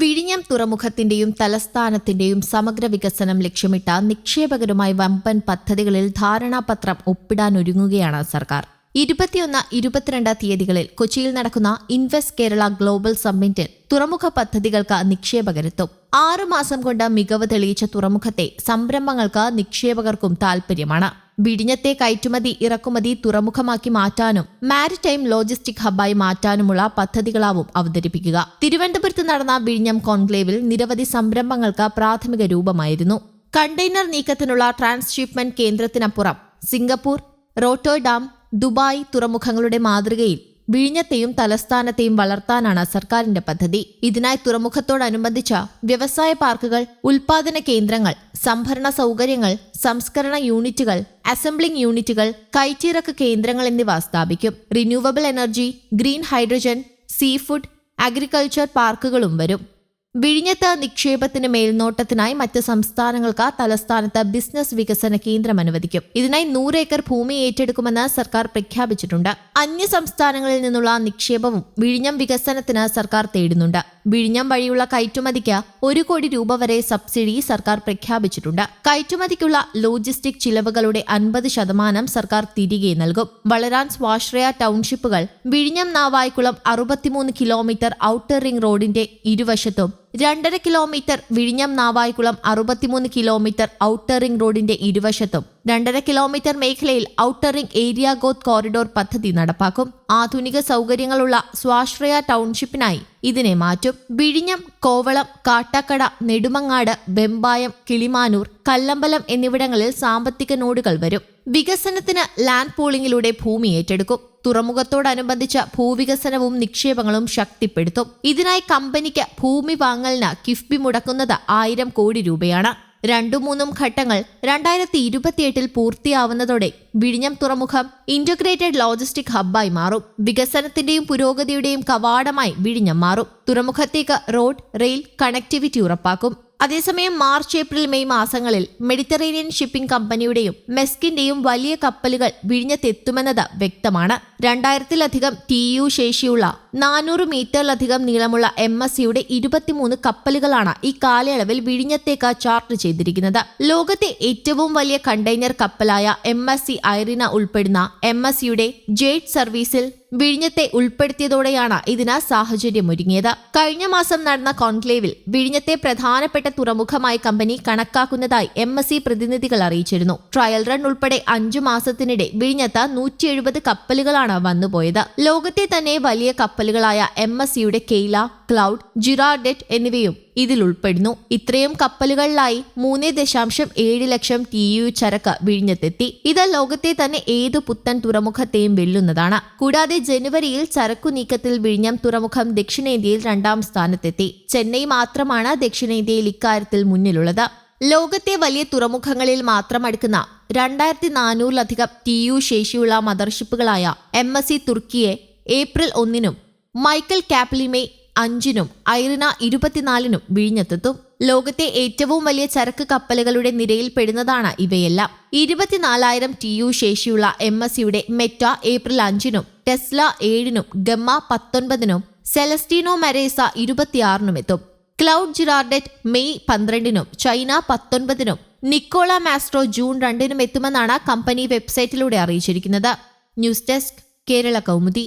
വിഴിഞ്ഞം തുറമുഖത്തിന്റെയും തലസ്ഥാനത്തിന്റെയും സമഗ്ര വികസനം ലക്ഷ്യമിട്ട നിക്ഷേപകരുമായി വമ്പൻ പദ്ധതികളിൽ ധാരണാപത്രം ഒപ്പിടാനൊരുങ്ങുകയാണ് സർക്കാർ. ഇരുപത്തിയൊന്ന് ഇരുപത്തിരണ്ട് തീയതികളിൽ കൊച്ചിയിൽ നടക്കുന്ന ഇൻവെസ്റ്റ് കേരള ഗ്ലോബൽ സമ്മിറ്റിൽ തുറമുഖ പദ്ധതികൾക്ക് നിക്ഷേപകരെത്തും. ആറുമാസം കൊണ്ട് മികവ് തെളിയിച്ച തുറമുഖത്തെ സംരംഭങ്ങൾക്ക് നിക്ഷേപകർക്കും താൽപര്യമാണ് വിഴിഞ്ഞത്തെ കയറ്റുമതി ഇറക്കുമതി തുറമുഖമാക്കി മാറ്റാനും മാരിടൈം ലോജിസ്റ്റിക് ഹബ്ബായി മാറ്റാനുമുള്ള പദ്ധതികളാവും അവതരിപ്പിക്കുക. തിരുവനന്തപുരത്ത് നടന്ന വിഴിഞ്ഞം കോൺക്ലേവിൽ നിരവധി സംരംഭങ്ങൾക്ക് പ്രാഥമിക രൂപമായിരുന്നു. കണ്ടെയ്നർ നീക്കത്തിനുള്ള ട്രാൻസ്ഷിപ്മെന്റ് കേന്ദ്രത്തിനപ്പുറം സിംഗപ്പൂർ റോട്ടോഡാം ദുബായ് തുറമുഖങ്ങളുടെ മാതൃകയിൽ വിഴിഞ്ഞത്തെയും തലസ്ഥാനത്തെയും വളർത്താനാണ് സർക്കാരിന്റെ പദ്ധതി. ഇതിനായി തുറമുഖത്തോടനുബന്ധിച്ച വ്യവസായ പാർക്കുകൾ ഉൽപാദന കേന്ദ്രങ്ങൾ സംഭരണ സൗകര്യങ്ങൾ സംസ്കരണ യൂണിറ്റുകൾ അസംബ്ലിംഗ് യൂണിറ്റുകൾ കയറ്റിറക്ക് കേന്ദ്രങ്ങൾ എന്നിവ സ്ഥാപിക്കും. Renewable energy green hydrogen seafood agriculture പാർക്കുകളും വരും. വിഴിഞ്ഞത്ത് നിക്ഷേപത്തിന് മേൽനോട്ടത്തിനായി മറ്റ് സംസ്ഥാനങ്ങൾക്ക് തലസ്ഥാനത്ത് ബിസിനസ് വികസന കേന്ദ്രം അനുവദിക്കും. ഇതിനായി നൂറ് ഏക്കർ ഭൂമി ഏറ്റെടുക്കുമെന്ന് സർക്കാർ പ്രഖ്യാപിച്ചിട്ടുണ്ട്. അന്യ സംസ്ഥാനങ്ങളിൽ നിന്നുള്ള നിക്ഷേപവും വിഴിഞ്ഞം വികസനത്തിന് സർക്കാർ തേടുന്നുണ്ട്. വിഴിഞ്ഞം വഴിയുള്ള കയറ്റുമതിക്ക് ഒരു കോടി രൂപ വരെ സബ്സിഡി സർക്കാർ പ്രഖ്യാപിച്ചിട്ടുണ്ട്. കയറ്റുമതിക്കുള്ള ലോജിസ്റ്റിക് ചിലവുകളുടെ അൻപത് ശതമാനം സർക്കാർ തിരികെ നൽകും. വളരാൻ സ്വാശ്രയ ടൗൺഷിപ്പുകൾ വിഴിഞ്ഞം നാവായിക്കുളം അറുപത്തിമൂന്ന് കിലോമീറ്റർ ഔട്ടർ റിംഗ് റോഡിന്റെ ഇരുവശത്തും രണ്ടര കിലോമീറ്റർ വിഴിഞ്ഞം നാവായിക്കുളം അറുപത്തിമൂന്ന് കിലോമീറ്റർ ഔട്ടറിംഗ് റോഡിന്റെ ഇരുവശത്തും രണ്ടര കിലോമീറ്റർ മേഖലയിൽ ഔട്ടറിംഗ് ഏരിയ ഗോത്ത് കോറിഡോർ പദ്ധതി നടപ്പാക്കും. ആധുനിക സൗകര്യങ്ങളുള്ള സ്വാശ്രയ ടൗൺഷിപ്പിനായി ഇതിനെ മാറ്റും. വിഴിഞ്ഞം കോവളം കാട്ടാക്കട നെടുമങ്ങാട് വെമ്പായം കിളിമാനൂർ കല്ലമ്പലം എന്നിവിടങ്ങളിൽ സാമ്പത്തിക നോഡുകൾ വരും. വികസനത്തിന് ലാൻഡ് പൂളിംഗിലൂടെ ഭൂമി ഏറ്റെടുക്കും. തുറമുഖത്തോടനുബന്ധിച്ച ഭൂവികസനവും നിക്ഷേപങ്ങളും ശക്തിപ്പെടുത്തും. ഇതിനായി കമ്പനിക്ക് ഭൂമി വാങ്ങലിന് കിഫ്ബി മുടക്കുന്നത് ആയിരം കോടി രൂപയാണ്. രണ്ടു മൂന്നും ഘട്ടങ്ങൾ രണ്ടായിരത്തി ഇരുപത്തിയെട്ടിൽ പൂർത്തിയാവുന്നതോടെ വിഴിഞ്ഞം തുറമുഖം ഇന്റഗ്രേറ്റഡ് ലോജിസ്റ്റിക് ഹബ്ബായി മാറും. വികസനത്തിന്റെയും പുരോഗതിയുടെയും കവാടമായി വിഴിഞ്ഞം മാറും. തുറമുഖത്തേക്ക് റോഡ് റെയിൽ കണക്ടിവിറ്റി ഉറപ്പാക്കും. അതേസമയം മാർച്ച് ഏപ്രിൽ മെയ് മാസങ്ങളിൽ മെഡിറ്ററേനിയൻ ഷിപ്പിംഗ് കമ്പനിയുടെയും മെസ്കിന്റെയും വലിയ കപ്പലുകൾ വിഴിഞ്ഞത്തെത്തുമെന്നത് വ്യക്തമാണ്. രണ്ടായിരത്തിലധികം ടി യു ശേഷിയുള്ള നാനൂറ് മീറ്ററിലധികം നീളമുള്ള എം എസ് സിയുടെ ഇരുപത്തിമൂന്ന് കപ്പലുകളാണ് ഈ കാലയളവിൽ വിഴിഞ്ഞത്തേക്ക് ചാർട്ട് ചെയ്തിരിക്കുന്നത്. ലോകത്തെ ഏറ്റവും വലിയ കണ്ടെയ്നർ കപ്പലായ എം എസ് സി ഐറിന ഉൾപ്പെടുന്ന എം എസ് സിയുടെ ജേറ്റ് സർവീസിൽ വിഴിഞ്ഞത്തെ ഉൾപ്പെടുത്തിയതോടെയാണ് ഇതിന് സാഹചര്യമൊരുങ്ങിയത്. കഴിഞ്ഞ മാസം നടന്ന കോൺക്ലേവിൽ വിഴിഞ്ഞത്തെ പ്രധാനപ്പെട്ട തുറമുഖമായി കമ്പനി കണക്കാക്കുന്നതായി എം എസ് സി പ്രതിനിധികൾ അറിയിച്ചിരുന്നു. ട്രയൽ റൺ ഉൾപ്പെടെ അഞ്ചു മാസത്തിനിടെ വിഴിഞ്ഞത്ത് നൂറ്റി എഴുപത് കപ്പലുകളാണ് വന്നുപോയത്. ലോകത്തെ തന്നെ വലിയ കപ്പലുകളായ എം എസ് സിയുടെ കെയ്ല ക്ലൗഡ് ജിറാഡെറ്റ് എന്നിവയും ഇതിൽ ഉൾപ്പെടുന്നു. ഇത്രയും കപ്പലുകളിലായി മൂന്ന് ദശാംശം ഏഴ് ലക്ഷം ടി യു ചരക്ക് വിഴിഞ്ഞത്തെത്തി. ഇത് ലോകത്തെ തന്നെ ഏതു പുത്തൻ തുറമുഖത്തെയും വെല്ലുന്നതാണ്. കൂടാതെ ജനുവരിയിൽ ചരക്കു നീക്കത്തിൽ വിഴിഞ്ഞം തുറമുഖം ദക്ഷിണേന്ത്യയിൽ രണ്ടാം സ്ഥാനത്തെത്തി. ചെന്നൈ മാത്രമാണ് ദക്ഷിണേന്ത്യയിൽ ഇക്കാര്യത്തിൽ മുന്നിലുള്ളത്. ലോകത്തെ വലിയ തുറമുഖങ്ങളിൽ മാത്രം അടുക്കുന്ന രണ്ടായിരത്തി നാനൂറിലധികം ടി യു ശേഷിയുള്ള മദർഷിപ്പുകളായ M S C Turkiye April ഒന്നിനും മൈക്കൽ കാപ്ലിമേ അഞ്ചിനും ഐറിന ഇരുപത്തിനാലിനും വിഴിഞ്ഞെത്തും ലോകത്തെ ഏറ്റവും വലിയ ചരക്ക് കപ്പലുകളുടെ നിരയിൽ പെടുന്നതാണ് ഇവയെല്ലാം. ഇരുപത്തിനാലായിരം ടി യു ശേഷിയുള്ള എം എസ് സിയുടെ മെറ്റ ഏപ്രിൽ അഞ്ചിനും ടെസ്ല ഏഴിനും ഗമ്മ പത്തൊൻപതിനും സെലസ്റ്റീനോ മരേസ ഇരുപത്തിയാറിനും എത്തും. ക്ലൗഡ് ജിറാർഡെറ്റ് മെയ് പന്ത്രണ്ടിനും ചൈന പത്തൊൻപതിനും നിക്കോള മാസ്ട്രോ ജൂൺ രണ്ടിനും എത്തുമെന്നാണ് കമ്പനി വെബ്സൈറ്റിലൂടെ അറിയിച്ചിരിക്കുന്നത്. News desk Kerala Kaumudi.